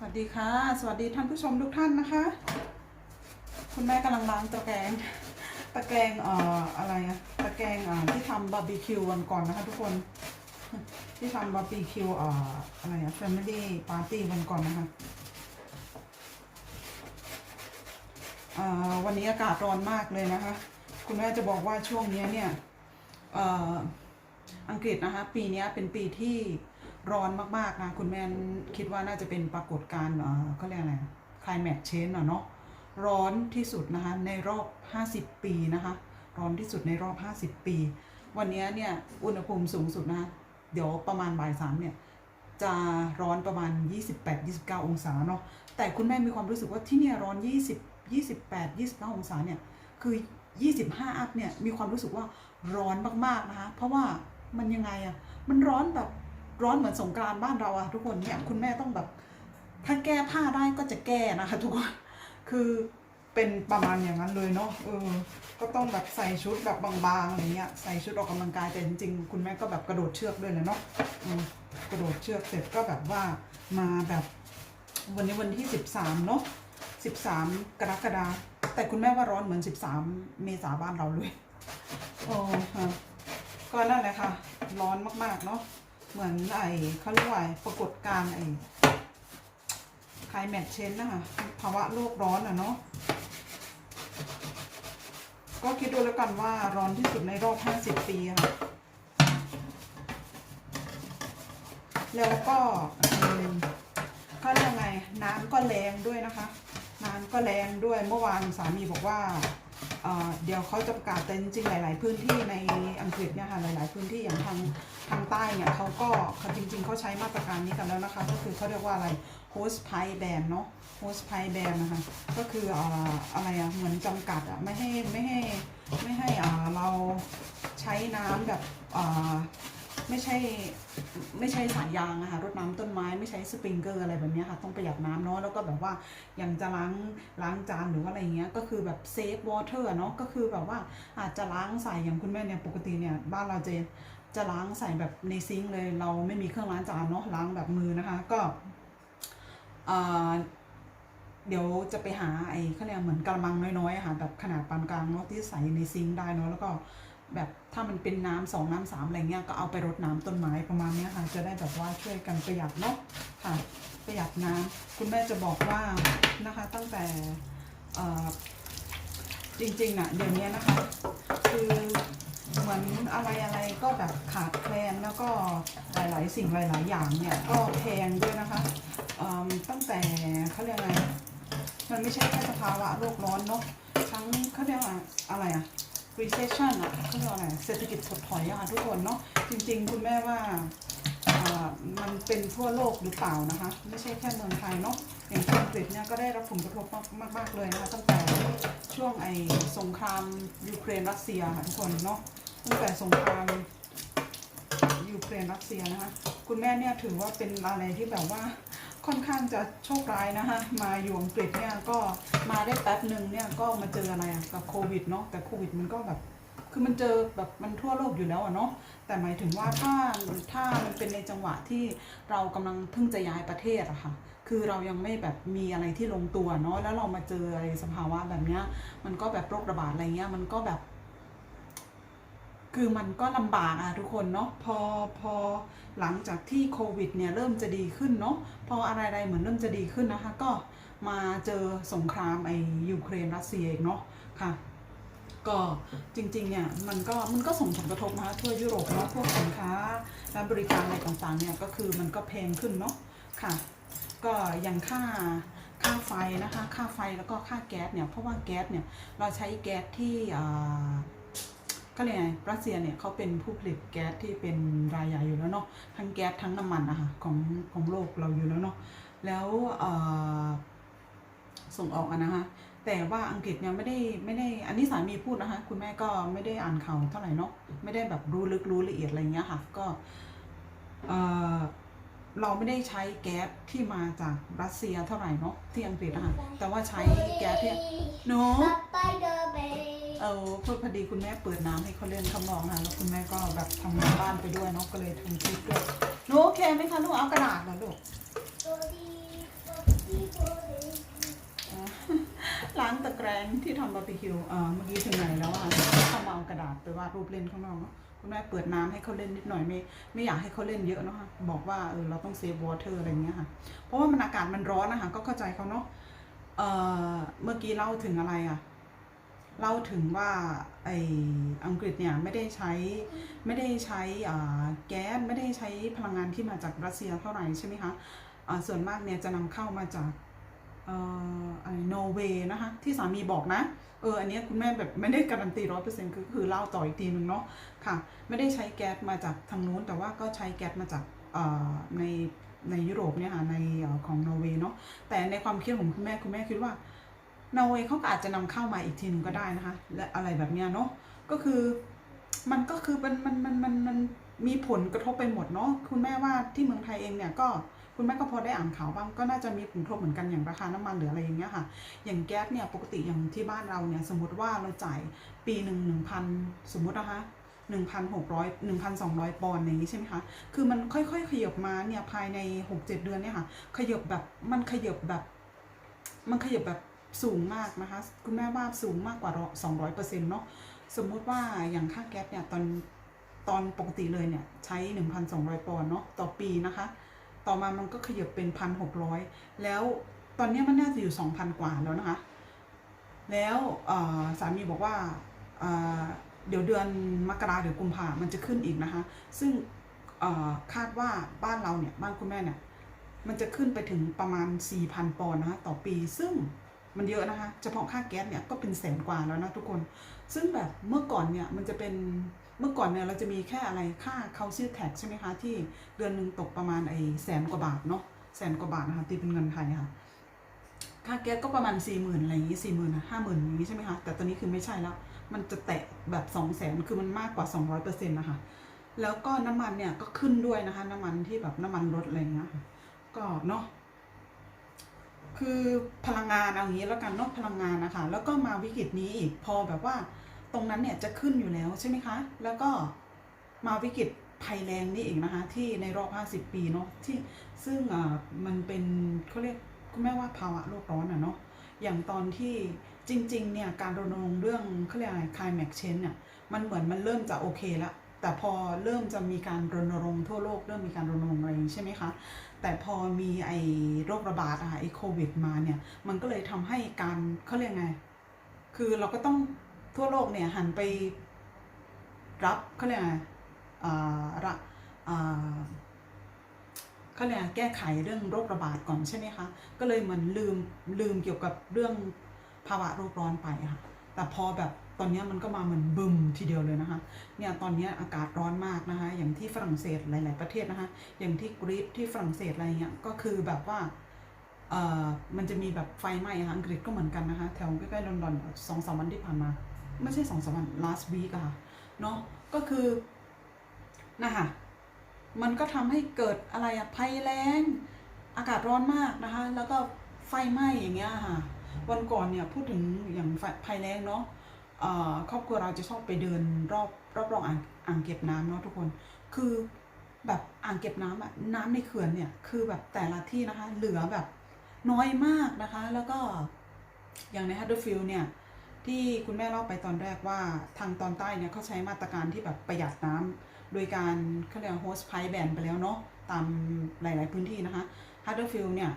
สวัสดีค่ะ สวัสดีท่านผู้ชมทุกท่านนะคะ คุณแม่กำลังล้างตะแกรงตะแกรงเอ่ออะไรอะตะแกรงอ่าที่ทำบาร์บีคิววันก่อนนะคะทุกคนที่ทำบาร์บีคิวเอ่ออะไรอะแฟมิลี่ปาร์ตี้วันก่อนนะคะเอ่อวันนี้อากาศร้อนมากเลยนะคะ คุณแม่จะบอกว่าช่วงนี้เนี่ยเอ่ออังกฤษนะคะ ปีนี้เป็นปีที่ ร้อนมากๆนะคุณแม่คิดว่าน่าจะเป็นปรากฏการณ์เออเขาเรียกอะไรคลายแมทเชนเนาะร้อนที่สุดนะคะในรอบ 50 ปีนะคะร้อนที่สุดในรอบ 50 ปี วันนี้เนี่ยอุณหภูมิสูงสุดนะคะเดี๋ยวประมาณบ่ายสามเนี่ยจะร้อนประมาณ 28-29 องศาเนาะแต่คุณแม่มีความรู้สึกว่าที่เนี่ยร้อน 20 28 29 องศาเนี่ยคือ 25 อัพเนี่ยมีความรู้สึกว่าร้อนมากๆนะคะเพราะว่ามันยังไงอะมันร้อนแบบ ร้อนเหมือนสงกรานบ้านเราอะทุกคนเนี่ยคุณแม่ต้องแบบ ถ้าแก้ผ้าได้ก็จะแก้นะคะ ทุกคนคือเป็นประมาณอย่างนั้นเลยเนาะเออ ก็ต้องแบบใส่ชุดแบบบางๆอะไรเงี้ยใส่ชุดออกกำลังกายแต่จริงๆคุณแม่ก็แบบกระโดดเชือกด้วยเลยเนาะกระโดดเชือกเสร็จก็แบบว่ามาแบบ วันนี้วันที่สิบสามเนาะสิบสามกรกฎาคมแต่คุณแม่ว่าร้อนเหมือนสิบสามเมษาบ้านเราเลยโอ้ค่ะก็นั่นแหละค่ะ ร้อนมากๆเนาะ เหมือนไอ้เขาเรียกว่าปรากฏการณ์ไอ้คลายแมทเชนนะคะภาวะโลกร้อนอะเนาะก็คิดดูแล้วกันว่าร้อนที่สุดในรอบ 50 ปีค่ะ แล้วก็เขาเรียกไงน้ำก็แรงด้วยนะคะ น้ำก็แรงด้วยเมื่อวานสามีบอกว่า เดี๋ยวเขาจะประกาศแต่จริงๆ หลาย ๆ พื้นที่ในอังกฤษเนี่ยค่ะหลาย ๆ พื้นที่อย่างทางทางใต้เนี่ยเขาก็เขาจริง ๆเขาใช้มาตรการนี้กันแล้วนะคะ ก็คือเขาเรียกว่าอะไร host pipe ban เนาะ host pipe ban นะคะก็คืออะไรอะเหมือนจำกัดอะไม่ให้ไม่ให้ไม่ให้เราใช้น้ำแบบ ไม่ใช่ไม่ใช่สายยางอะคะรดน้ำต้นไม้ไม่ใช้สปริงเกอร์อะไรแบบนี้ค่ะต้องประหยัดน้ำเนาะแล้วก็แบบว่าอย่างจะล้างล้างจานหรือว่าอะไรเงี้ยก็คือแบบเซฟวอเตอร์เนาะก็คือแบบว่าอาจจะล้างใส่อย่างคุณแม่เนี่ยปกติเนี่ยบ้านเราจะจะล้างใส่แบบในซิงค์เลย เราไม่มีเครื่องล้างจานเนาะล้างแบบมือนะคะก็เดี๋ยวจะไปหาไอ้เขาเรียกเหมือนกระมังน้อยๆอะค่ะแบบขนาดปานกลางเนาะที่ใส่ในซิงค์ได้เนาะแล้วก็ แบบถ้ามันเป็นน้ำสองน้ำสามอะไรเงี้ยก็เอาไปรดน้ำต้นไม้ประมาณนี้ค่ะ จะได้แบบว่าช่วยกันประหยัดเนาะค่ะ ประหยัดน้ำคุณแม่จะบอกว่านะคะตั้งแต่จริงๆนะเดี๋ยวนี้นะคะ คือเหมือนอะไรอะไรก็แบบขาดแคลนแล้วก็หลายๆ สิ่งหลาย ๆ อย่างเนี่ยก็แพงด้วยนะคะตั้งแต่เขาเรียกอะไรมันไม่ใช่แค่สภาวะโลกร้อนเนาะทั้งเขาเรียกว่าอะไรอะ recession อะเขาเรียกว่าอะไรเศรษฐกิจถดถอยอะค่ะทุกคนเนาะจริง ๆ คุณแม่ว่ามันเป็นทั่วโลกหรือเปล่านะคะ ไม่ใช่แค่เมืองไทยเนาะอย่างอังกฤษเนี่ยก็ได้รับผลกระทบมากมากเลยนะคะตั้งแต่ช่วงไอ้สงครามยูเครนรัสเซียค่ะทุกคนเนาะตั้งแต่สงครามยูเครนรัสเซียนะคะคุณแม่เนี่ยถือว่าเป็นอะไรที่แบบว่า ค่อนข้างจะโชคร้ายนะคะมาอยู่อังกฤษเนี่ยก็มาได้แป๊บหนึ่งเนี่ยก็มาเจออะไรอะกับโควิดเนาะ แต่โควิดมันก็แบบ คือมันเจอแบบมันทั่วโลกอยู่แล้วอะเนาะ แต่หมายถึงว่าถ้าถ้ามันเป็นในจังหวะที่เรากำลังเพิ่งจะย้ายประเทศอะค่ะ คือเรายังไม่แบบมีอะไรที่ลงตัวเนาะ แล้วเรามาเจออะไรสภาวะแบบเนี้ย มันก็แบบโรคระบาดอะไรเงี้ย มันก็แบบ คือมันก็ลำบากอะทุกคนเนาะพอพอหลังจากที่โควิดเนี่ยเริ่มจะดีขึ้นเนาะพออะไรๆเหมือนเริ่มจะดีขึ้นนะคะ ก็มาเจอสงครามไอยูเครนรัสเซียอีกเนาะค่ะ ก็จริงๆเนี่ยมันก็มันก็ส่งผลกระทบนะคะทั่วยุโรปเนาะพวกสินค้าและบริการอะไรต่างๆเนี่ยก็คือมันก็แพงขึ้นเนาะค่ะ ก็อย่างค่าค่าไฟนะคะ ค่าไฟแล้วก็ค่าแก๊สเนี่ยเพราะว่าแก๊สเนี่ยเราใช้แก๊สที่อ่า ก็เลยไงรัสเซียเนี่ยเขาเป็นผู้ผลิตแก๊สที่เป็นรายใหญ่อยู่แล้วเนาะทั้งแก๊สทั้งน้ำมันนะคะของของโลกเราอยู่แล้วเนาะแล้วส่งออกอะนะคะแต่ว่าอังกฤษเนี่ยไม่ได้ไม่ได้อันนี้สามีพูดนะคะคุณแม่ก็ไม่ได้อ่านข่าวเท่าไหร่เนาะไม่ได้แบบรู้ลึกรู้ละเอียดอะไรเงี้ยค่ะก็เอ่อ เราไม่ได้ใช้แก๊สที่มาจากรัสเซียเท่าไหร่เนาะที่อังกฤษอะแต่ว่าใช้แก๊สที่ยหนูเออพูดพอดีคุณแม่เปิดน้ำให้เขาเล่นเขามองนะแล้วคุณแม่ก็แบบทำงานบ้านไปด้วยเนาะก็เลยทำคลิปด้วยหนูโอเคไหมคะลูกเอากระดาษแล้วลูกล้างตะแกรงที่ทำบาร์บีคิวเออเมื่อกี้ถึงไหนแล้วอะทำเอากระดาษไปวาดรูปเล่นข้างนอกเนาะ คุณแม่เปิดน้ำให้เขาเล่นนิดหน่อยไม่ไม่อยากให้เขาเล่นเยอะเนาะค่ะบอกว่าเออเราต้องเซฟวอเตอร์อะไรเงี้ยค่ะ เพราะว่ามันอากาศมันร้อนนะคะก็เข้าใจเขาเนาะเอ่อเมื่อกี้เล่าถึงอะไรอะเล่าถึงว่าไออังกฤษเนี่ยไม่ได้ใช้ไม่ได้ใช้อ่าแก๊สไม่ได้ใช้พลังงานที่มาจากรัสเซียเท่าไหร่ใช่ไหมคะอ่าส่วนมากเนี่ยจะนำเข้ามาจากเอ่อไอนอร์เวย์นะคะที่สามีบอกนะ เอออันนี้คุณแม่แบบไม่ได้การันตีร้อยเปอร์เซ็นต์คือคือเล่าต่ออีกทีหนึ่งเนาะค่ะ ไม่ได้ใช้แก๊สมาจากทางนู้น แต่ว่าก็ใช้แก๊สมาจากในในยุโรปเนี่ยค่ะในของนอร์เวย์เนาะแต่ในความคิดของคุณแม่คุณแม่คิดว่านอร์เวย์เขาก็อาจจะนำเข้ามาอีกทีหนึงก็ได้นะคะ และอะไรแบบเนี้ยเนาะก็คือมันก็คือมันมันมันมันมันมีผลกระทบไปหมดเนาะคุณแม่ว่าที่เมืองไทยเองเนี่ยก็ คุณแม่ก็พอได้อ่านข่าวบ้างก็น่าจะมีผลกระทบเหมือนกันอย่างราคาน้ำมันหรืออะไรอย่างเงี้ยค่ะ อย่างแก๊สเนี่ยปกติอย่างที่บ้านเราเนี่ยสมมติว่าเราจ่ายปีหนึ่งหนึ่งพันสมมตินะคะหนึ่งพันหกร้อยหนึ่งพันสองร้อยปอนด์อย่างนี้ใช่ไหมคะ คือมันค่อยๆ ขยับมาเนี่ยภายในหกเจ็ดเดือนเนี่ยค่ะ ขยับแบบมันขยับแบบ มันขยับแบบสูงมากนะคะ คุณแม่ว่าสูงมากกว่า200%เนาะ สมมุติว่าอย่างค่าแก๊สเนี่ยตอนตอนปกติเลยเนี่ยใช้ 1,200 ปอนด์เนาะต่อปีนะคะ ต่อมามันก็ขยับเป็น1,600แล้วตอนนี้มันน่าจะอยู่2,000กว่าแล้วนะคะ แล้วสามีบอกว่าเดี๋ยวเดือนมกราเดี๋ยวกุมภามันจะขึ้นอีกนะคะ ซึ่งคาดว่าบ้านเราเนี่ยบ้านคุณแม่เนี่ยมันจะขึ้นไปถึงประมาณ 4,000 ปอนด์นะคะต่อปี ซึ่งมันเยอะนะคะ เฉพาะค่าแก๊สเนี่ยก็เป็นแสนกว่าแล้วนะทุกคน ซึ่งแบบเมื่อก่อนเนี่ยมันจะเป็น เมื่อก่อนเนี่ยเราจะมีแค่อะไรค่าเคาซิลแท็กใช่ไหมคะที่เดือนหนึ่งตกประมาณไอ้แสนกว่าบาทเนาะแสนกว่าบาทนะคะตีเป็นเงินไทยค่ะ ค่าแก๊สก็ประมาณ4ี่หมื่นอะไรอย่างงี้สี่หมื่นห้าหมื่นอย่างงี้ใช่ไหมคะแต่ตอนนี้คือไม่ใช่แล้ว มันจะแตะแบบ2องแสนคือมันมากกว่า200%นะคะแล้วก็น้ำมันเนี่ยก็ขึ้นด้วยนะคะ น้ำมันที่แบบน้ำมันรถอะไรอย่างเงี้ยค่ะก็เนาะคือพลังงานเอางี้แล้วกันเนาะพลังงานนะคะ แล้วก็มาวิกฤตนี้อีกพอแบบว่า ตรงนั้นเนี่ยจะขึ้นอยู่แล้วใช่ไหมคะ แล้วก็มาวิกฤตภัยแรงนี่เองนะคะ ที่ในรอบ 50 ปีเนาะที่ซึ่งอ่ามันเป็นเขาเรียกคุณแม่ว่าภาวะโลกร้อนอะเนาะอย่างตอนที่จริง ๆ เนี่ยการรณรงค์เรื่องเขาเรียกอะไร climate change เนี่ยมันเหมือนมันเริ่มจะโอเคแล้วแต่พอเริ่มจะมีการรณรงค์ทั่วโลกเริ่มมีการรณรงค์อะไรใช่ไหมคะ แต่พอมีไอ้โรคระบาดอะไอ้โควิดมาเนี่ย มันก็เลยทำให้การเขาเรียกไง คือเราก็ต้อง ทั่วโลกเนี่ยหันไปรับเขาเรียกไงอ่าระอ่าเขาเรียกไงแก้ไขเรื่องโรคระบาดก่อนใช่ไหมคะ ก็เลยเหมือนลืมลืมเกี่ยวกับเรื่องภาวะโลกร้อนไปค่ะแต่พอแบบตอนนี้มันก็มาเหมือนบึมทีเดียวเลยนะคะ เนี่ยตอนนี้อากาศร้อนมากนะคะ อย่างที่ฝรั่งเศสหลาย ๆ ประเทศนะคะ อย่างที่กรีซที่ฝรั่งเศสอะไรเงี้ย ก็คือแบบว่าเอ่อมันจะมีแบบไฟไหม้ะค่ะอังกฤษก็เหมือนกันนะคะ แถวใกล้ๆลอนดอนสองสามวันที่ผ่านมา ไม่ใช่สองสามวัน last week อะค่ะเนาะก็คือนะคะมันก็ทำให้เกิดอะไรอะภัยแล้ง อากาศร้อนมากนะคะ แล้วก็ไฟไหม้อย่างเงี้ยค่ะ วันก่อนเนี่ยพูดถึงอย่างไฟภัยแล้งเนาะครอบครัวเราจะชอบไปเดินรอบรอบรองอ่างอ่างเก็บน้ำเนาะทุกคน คือแบบอ่างเก็บน้ำอะน้ำในเขื่อนเนี่ยคือแบบแต่ละที่นะคะ เหลือแบบน้อยมากนะคะ แล้วก็อย่างในฮัตเดอร์ฟิลด์เนี่ย ที่คุณแม่เล่าไปตอนแรกว่าทางตอนใต้เนี่ยเขาใช้มาตรการที่แบบประหยัดน้ำโดยการเขาเรียกโฮสไพแบนไปแล้วเนาะตามหลาย ๆ พื้นที่นะคะฮัตเดอร์ฟิลด์เนี่ย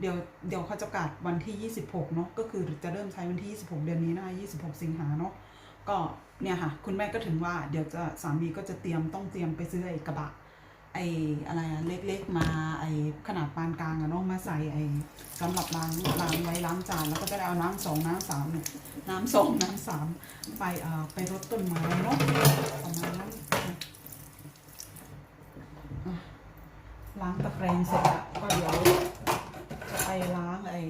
เดี๋ยวเดี๋ยวเขาจะประกาศวันที่ 26 เนาะก็คือจะเริ่มใช้วันที่ 26 เดือนนี้นะคะ26 สิงหาเนาะก็เนี่ยค่ะ คุณแม่ก็ถึงว่าเดี๋ยวจะสามีก็จะเตรียมต้องเตรียมไปซื้อไอ้กระบะ ไอ้อะไรอะเล็กๆมาไอ้ขนาดปานกลางอะเนาะมาใส่ไอ้สำหรับล้างล้างไว้ล้างจานแล้วก็จะได้เอาน้ำสองน้ำสามเนี่ยน้ำสองน้ำสามไปเอ่อไปรดต้นไม้เนาะประมาณนั้นอะล้างตะแกรงเสร็จแล้วก็เดี๋ยวจะไปล้างไอ้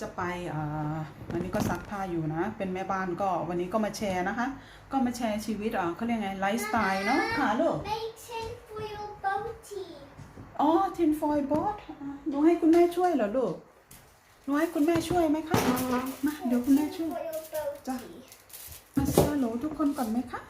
จะไปอ่าวันนี้ก็ซักผ้าอยู่นะ เป็นแม่บ้านก็วันนี้ก็มาแชร์นะคะ ก็มาแชร์ชีวิตอะเขาเรียกไงไลฟ์สไตล์เนาะค่ะลูก อ๋อทินฟอยบอสหนูให้คุณแม่ช่วยเหรอลูกหนูให้คุณแม่ช่วยไหมคะมาเดี๋ยวคุณแม่ช่วย Tinfoil boaty. มาสฮัลโหลทุกคนก่อนไหมคะ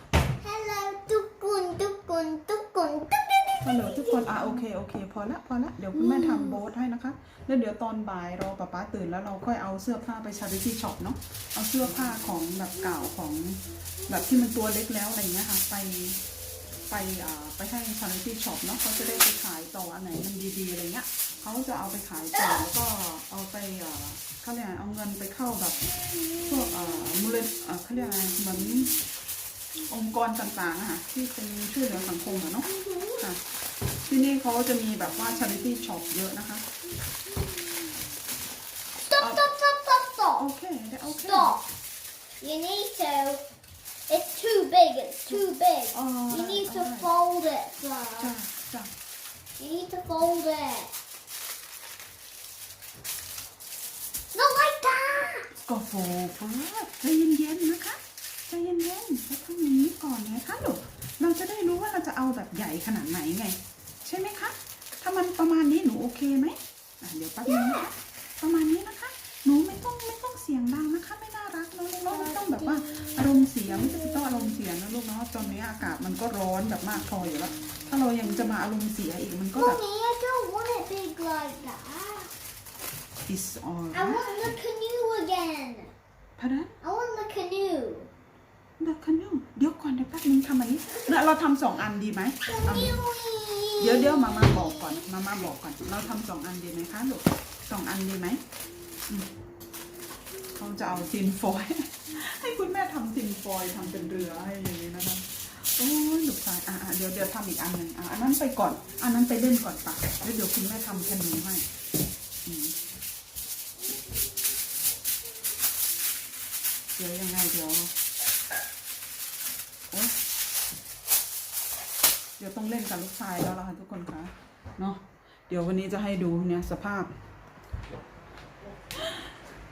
Hello, tukun, tukun, tukun, tukun. ฮัลโหลทุกคนอะโอเคโอเค พอละพอละเดี๋ยวคุณแม่ทำโบ๊ทให้นะคะ แล้วเดี๋ยวตอนบ่ายรอป๊าป๊าตื่นแล้วเราค่อยเอาเสื้อผ้าไปชาริตี้ช็อปเนาะเอาเสื้อผ้าของแบบเก่าของแบบที่มันตัวเล็กแล้วอะไรเงี้ยค่ะ ไปไปอ่าไปให้ชาริตี้ช็อปเนาะเขาจะได้ไป ดีๆอะไรเงี้ยเขาจะเอาไปขายต่อแล้วก็เอาไปอ่าเขาเรียกอะไรเอาเงินไปเข้าแบบพวกอ่ามูลนิธิอ่าเขาเรียกอะไรเหมือนองค์กรต่างๆอะค่ะที่เป็นช่วยเหลือสังคมอะเนาะค่ะที่นี่เขาจะมีแบบว่า charity shop เยอะนะคะ Stop, stop, stop, stop, โอ stop. เคได้โอเค Stop. You need to. It's too big. It's too big. Oh, you need to alright. fold it จ้า first. จ้า You need to fold it. Not like that. ก็โฟกัสใจเย็นๆนะคะใจเย็นๆแล้วทำอย่างนี้ก่อนไงคะลูกเราจะได้รู้ว่าเราจะเอาแบบใหญ่ขนาดไหนไง ใช่ไหมคะ ถ้ามันประมาณนี้หนูโอเคไหมอะเดี๋ยวแป๊บนึงนะคะประมาณนี้ ตอนนี้อากาศมันก็ร้อนแบบมากพออยู่แล้ว ถ้าเรายังจะมาอารมณ์เสียอีกมันก็แบบ Mommy, I don't want it big like that. is all I want the canoe again. พะนั้น I want the canoe. ดักคันยงเดี๋ยวก่อนเดี๋ยวแป๊บนึงทำอันนี้เนี่ยเราทำสองอันดีไหมเอา Canoe. เดี๋ยวเดี๋ยวมามาบอกก่อน มามาบอกก่อน เราทำสองอันดีไหมคะลูกสองอันดีไหมอืมเขาจะเอาซินฟอยล์ ให้คุณแม่ทำซินฟอยทำเป็นเรือให้อย่างนี้นะคะโอ้ยลูกชายอะเดี๋ยวเดี๋ยวทำอีกอันหนึ่งอะอันนั้นไปก่อน อันนั้นไปเล่นก่อนปะแล้วเดี๋ยวคุณแม่ทำแค่นี้ให้เดี๋ยวยังไงเดี๋ยวโอ๊ยเดี๋ยวต้องเล่นกับลูกชายแล้วล่ะค่ะทุกคนคะเนาะเดี๋ยววันนี้จะให้ดูเนี่ยสภาพ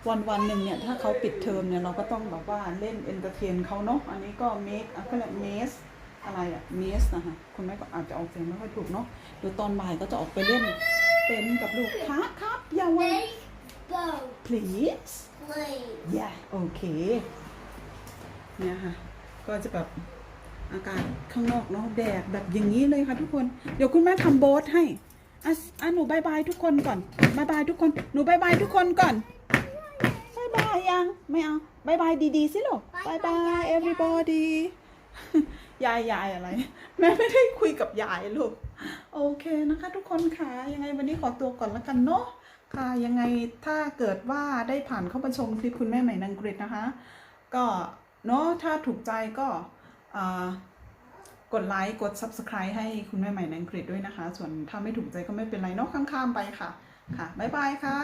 วันวันหนึ่งเนี่ยถ้าเขาปิดเทอมเนี่ยเราก็ต้องแบบว่าเล่นเอนเตอร์เทนเขาเนาะอันนี้ก็เมคก็เรียกเมสอะไรอะเมสนะคะคุณแม่ก็อาจจะออกเสียงไม่ค่อยถูกเนาะเดี๋ยวตอนบ่ายก็จะออกไปเล่นเต็นท์กับลูกครับครับอย่าวัน Make boat, please please. yeah โอเคเนี่ยค่ะก็จะแบบอากาศข้างนอกเนาะแดดแบบอย่างนี้เลยค่ะทุกคนเดี๋ยวคุณแม่ทำโบ๊ทให้อะอะหนูบายบายทุกคนก่อนบายบายทุกคนหนูบายบายทุกคนก่อนบา ยบายยัง ไม่เอาบายบายดีๆสิลูกบายบาย everybody ยายยายอะไร แม่ไม่ได้คุยกับยายลูก โอเคนะคะ ทุกคนค่ะ ยังไงวันนี้ขอตัวก่อนแล้วกันเนาะ ค่ะ ยังไงถ้าเกิดว่าได้ผ่านเข้ามาชมคลิปคุณแม่ใหม่นางกฤษนะคะ ก็เนาะ ถ้าถูกใจก็อ่ากดไลค์ กด subscribe ให้คุณแม่ใหม่นางกฤษด้วยนะคะ ส่วนถ้าไม่ถูกใจก็ไม่เป็นไรเนาะข้ามๆไปค่ะ ค่ะ บ๊ายบายค่ะ